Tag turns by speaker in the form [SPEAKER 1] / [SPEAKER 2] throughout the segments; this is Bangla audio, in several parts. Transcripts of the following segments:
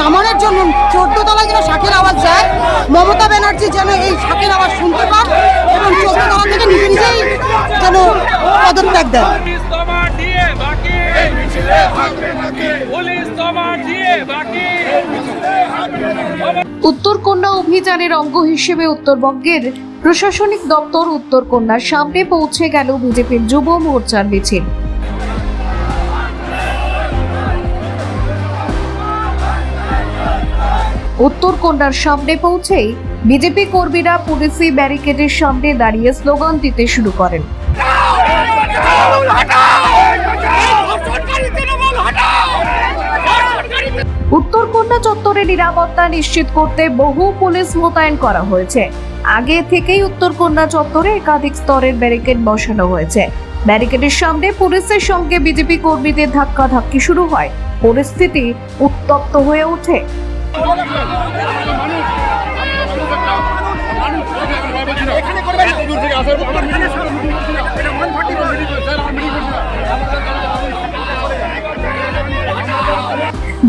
[SPEAKER 1] নামানোর জন্য চোদ্দ তলায় যেন শাকের আওয়াজ যায়। মমতা ব্যানার্জি যেন এই শাকের আওয়াজ শুনতে পান এবং চোদ্দ তলা থেকে নিজে নিজেই যেন পদত্যাগ দেন।
[SPEAKER 2] পুলিশ তোমার দিয়ে বাকি। পুলিশ তোমার দিয়ে বাকি।
[SPEAKER 3] উত্তরকন্যা অভিযানের অঙ্গ হিসেবে উত্তরবঙ্গের প্রশাসনিক দপ্তর উত্তরকন্যার সামনে পৌঁছে গেল বিজেপির যুব মোর্চার মিছিল। উত্তরকন্যার সামনে পৌঁছেই বিজেপি কর্মীরা পুলিশি ব্যারিকেডের সামনে দাঁড়িয়ে স্লোগান দিতে শুরু করেন। উত্তরকন্যা চত্বরে নিরাপত্তা নিশ্চিত করতে বহু পুলিশ মোতায়েন করা হয়েছে। আগে থেকেই উত্তরকন্যা চত্বরে একাধিক স্তরের ব্যারিকেড বসানো হয়েছে। ব্যারিকেডের সামনে পুলিশের সঙ্গে বিজেপি কর্মীদের ধাক্কাধাক্কি শুরু হয়। পরিস্থিতি উত্তপ্ত হয়ে ওঠে।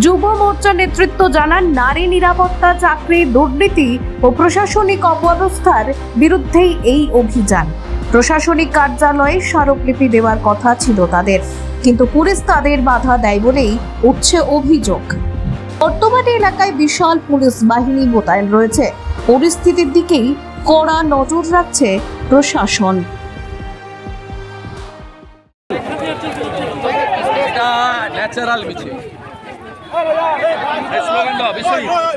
[SPEAKER 3] যুব মোর্চা নেতৃত্ব জানান, নারী নিরাপত্তা, চাকরি, দুর্নীতি ও প্রশাসনিক অব্যবস্থার বিরুদ্ধেই এই অভিযান। প্রশাসনিক কার্যালয়ে স্মারকলিপি দেওয়ার কথা ছিল তাদের, কিন্তু পুলিশ তাদের বাধা দেয় বলেই উঠছে অভিযোগ। বর্তমানে এলাকায় বিশাল পুলিশ বাহিনী মোতায়েন রয়েছে। পরিস্থিতির দিকেই কড়া নজর রাখছে প্রশাসন।
[SPEAKER 2] ন্যাচারাল মিছিল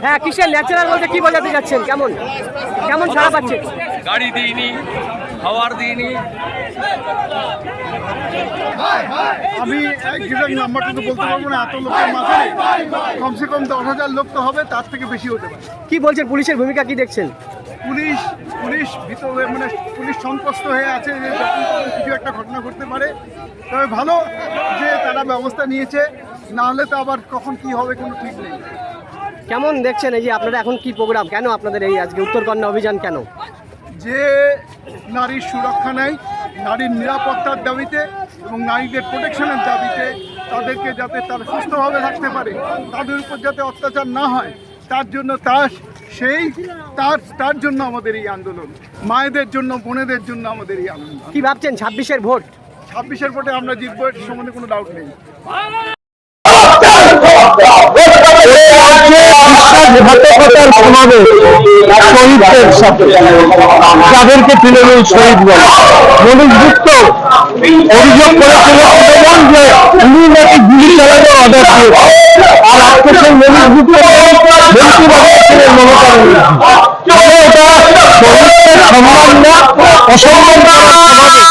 [SPEAKER 4] হ্যাঁ কিসের ন্যাচারাল বলতে কি বোঝাতে যাচ্ছেন? কেমন? কেমন সারা পাচ্ছে?
[SPEAKER 2] গাড়ি দিইনি। খাওয়ার দিইনি।
[SPEAKER 5] আমি এক্সাক্ট নাম্বারটা তো বলতে পারব না এত লোকের মাঝে। কমসে কম দশ হাজার লোক তো হবে তার থেকে বেশি হতে পারে।
[SPEAKER 4] কি বলছেন পুলিশের ভূমিকা কি দেখছেন?
[SPEAKER 5] পুলিশ পুলিশ ভিতর হয়ে মানে পুলিশ সন্তুষ্ট হয়ে আছে যে কিছু একটা ঘটনা ঘটতে পারে। তবে ভালো যে তারা ব্যবস্থা নিয়েছে না হলে তো আবার কখন কি হবে কোনো ঠিক নেই।
[SPEAKER 4] কেমন দেখছেন এই যে আপনারা এখন কি প্রোগ্রাম কেন আপনাদের এই আজকে উত্তরকন্যা অভিযান কেন?
[SPEAKER 5] যে নারীর সুরক্ষা নেই নারীর নিরাপত্তার দাবিতে এবং নারীদের প্রোটেকশনের দাবিতে তাদেরকে যাতে তারা সুস্থভাবে থাকতে পারে। তাদের উপর যাতে অত্যাচার না হয় তার জন্য তার সেই তার তার জন্য আমাদের এই আন্দোলন। মায়েদের জন্য বোনেদের জন্য আমাদের এই আন্দোলন।
[SPEAKER 4] কি ভাবছেন ছাব্বিশের ভোট?
[SPEAKER 5] ছাব্বিশের ভোটে আমরা জিতবো এর সম্বন্ধে কোনো ডাউট নেই।
[SPEAKER 6] বিশ্বাসঘাতকতার সমাবেশ শহীদদের সাথে। যাদেরকে তৃণমূল শহীদ বলে। মনীষ অভিযোগ করেছিল তৃণমূল যে উনি নাকি গুলি চালানোর অর্ডার দিয়েছে। আর আজকে সেই মানে শহীদদের সম্মান না অসম্মান করার সমাবেশ।